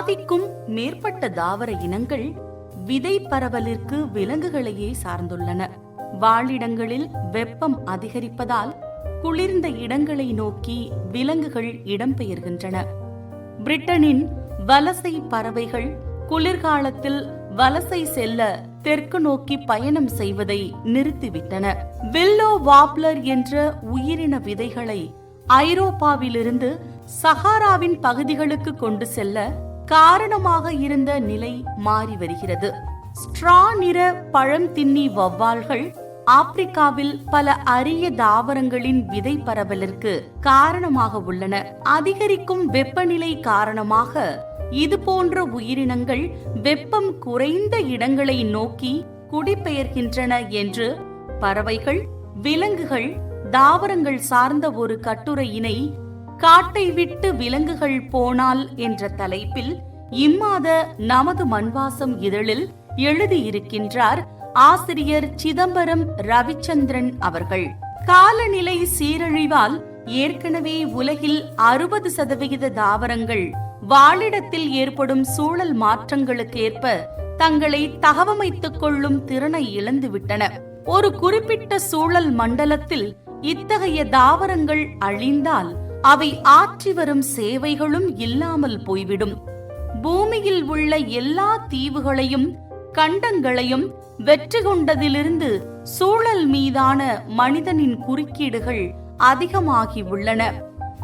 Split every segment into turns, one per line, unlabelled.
பாதிக்கும் மேற்பட்ட தாவர இனங்கள் விதை பரவலிற்கு விலங்குகளையே சார்ந்துள்ளன. வாழிடங்களில் வெப்பம் அதிகரிப்பதால் குளிர்ந்த இடங்களை நோக்கி விலங்குகள் இடம்பெயர்கின்றன. பிரிட்டனின் வலசை பறவைகள் குளிர்காலத்தில் வலசை செல்ல தெற்கு நோக்கி பயணம் செய்வதை நிறுத்திவிட்டன. வில்லோ வாப்லர் என்ற உயிரின விதைகளை ஐரோப்பாவிலிருந்து சஹாராவின் பகுதிகளுக்கு கொண்டு செல்ல காரணமாக இருந்த நிலை மாறி வருகிறது. ஸ்ட்ரா நிற பழம் தின்னி வௌவால்கள் ஆப்பிரிக்காவில் பல அரிய தாவரங்களின் விதை பரவலிற்கு காரணமாக உள்ளன. அதிகரிக்கும் வெப்பநிலை காரணமாக இது போன்ற உயிரினங்கள் வெப்பம் குறைந்த இடங்களை நோக்கி குடிபெயர்கின்றன என்று பறவைகள் விலங்குகள் தாவரங்கள் சார்ந்த ஒரு கட்டுரையினை காட்டை விட்டு விலங்குகள் போனால் என்ற தலைப்பில் இம்மாத நமது மண்வாசம் இதழில் எழுதியிருக்கின்றார் ஆசிரியர் சிதம்பரம் ரவிச்சந்திரன் அவர்கள். காலநிலை சீரழிவால் ஏற்கனவே உலகில் அறுபது சதவிகித தாவரங்கள் வாழிடத்தில் ஏற்படும் சூழல் மாற்றங்களுக்கு ஏற்ப தங்களை தகவமைத்துக் கொள்ளும் திறனை இழந்துவிட்டன. ஒரு குறிப்பிட்ட சூழல் மண்டலத்தில் இத்தகைய தாவரங்கள் அழிந்தால் அவை ஆற்றி வரும் சேவைகளும் இல்லாமல் போய்விடும். பூமியில் உள்ள எல்லா தீவுகளையும் கண்டங்களையும் வெற்றி கொண்டதிலிருந்து சூழல் மீதான மனிதனின் குறுக்கீடுகள் அதிகமாகி உள்ளன.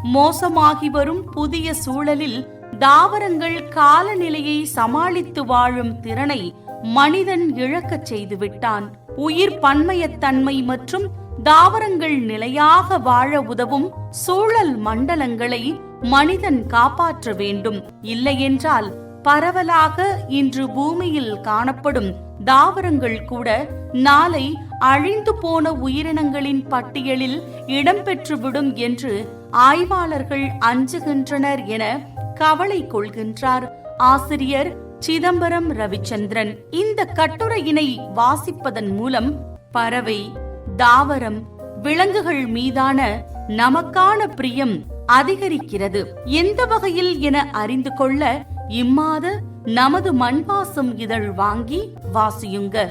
மோசமாகி வரும் புதிய சூழலில் தாவரங்கள் காலநிலையை சமாளித்து வாழும் திறனை மனிதன் இழக்கச் செய்துவிட்டான். உயிர் பன்மையத்தன்மை மற்றும் தாவரங்கள் நிலையாக வாழ உதவும் சூழல் மண்டலங்களை மனிதன் காப்பாற்ற வேண்டும். இல்லையென்றால் பரவலாக இன்று பூமியில் காணப்படும் தாவரங்கள் கூட நாளை அழிந்து போன உயிரினங்களின் பட்டியலில் இடம்பெற்றுவிடும் என்று ஆய்வாளர்கள் அஞ்சுகின்றனர் என கவலை கொள்கின்றார் ஆசிரியர் சிதம்பரம் ரவிச்சந்திரன். இந்த கட்டுரையினை வாசிப்பதன் மூலம் பறவை தாவரம் விலங்குகள் மீதான நமக்கான பிரியம் அதிகரிக்கிறது. எந்த வகையில் என அறிந்து கொள்ள இம்மாத நமது மண்வாசம் இதழ் வாங்கி வாசியுங்க.